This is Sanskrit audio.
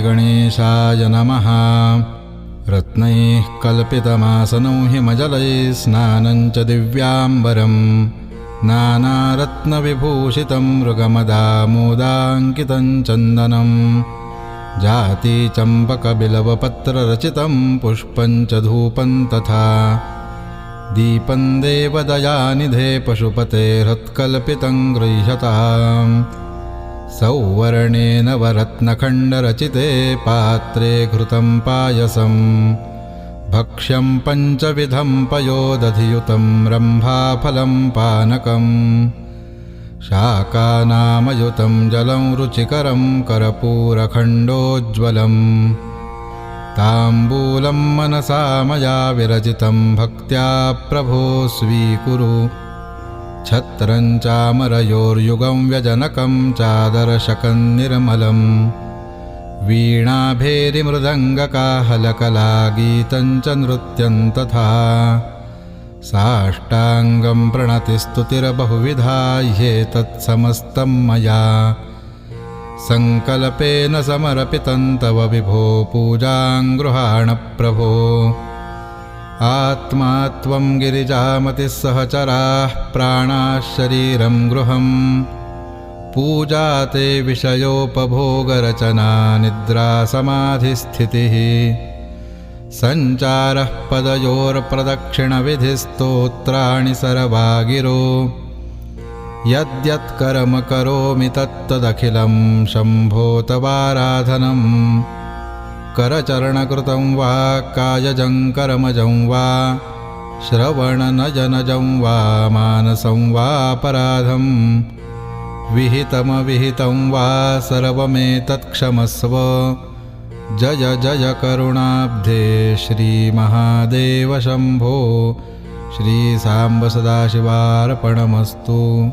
गणेशाय नमः। रत्नैः कल्पितमासनं हिमजलैः स्नानं च दिव्याम्बरम्। नानारत्नविभूषितं मृगमदामोदाङ्कितं चन्दनं। जातिचम्पकबिलवपत्ररचितं पुष्पं च धूपं तथा। दीपं देवदयानिधे पशुपते हृत्कल्पितं गृह्यताम् सौवर्णेन वरत्नखण्डरचिते पात्रे घृतं पायसम् भक्ष्यं पञ्चविधं पयोदधियुतं रम्भाफलं पानकम्। शाकानामयुतं जलं रुचिकरं करपूरखण्डोज्ज्वलम्। ताम्बूलं मनसा मया विरचितं भक्त्या प्रभो स्वीकुरु छत्रं चामरयोर्युगं व्यजनकं चादर्शकं निर्मलम् वीणाभेरिमृदङ्गकाहलकलागीतं च नृत्यं तथा। साष्टाङ्गं प्रणतिस्तुतिर्बहुविधा ह्येतत्समस्तं मया। सङ्कल्पेन समर्पितं तव विभो पूजां गृहाण प्रभो आत्मा त्वं गिरिजामतिः सहचराः प्राणाः शरीरं गृहम्। पूजा ते विषयोपभोगरचना निद्रासमाधिस्थितिः। सञ्चारः पदयोर्प्रदक्षिणविधिस्तोत्राणि सर्वागिरो। यद्यत्कर्म करोमि तत्तदखिलं शम्भो तवाराधनम् करचरणकृतं वा, कायजं कर्मजं वा, श्रवणनजनजं वा, मानसं वापराधम् विहितमविहितं वा, सर्वमेतत्क्षमस्व। जय जय करुणाब्धे श्रीमहादेव शम्भो। श्रीसाम्ब सदाशिवार्पणमस्तु।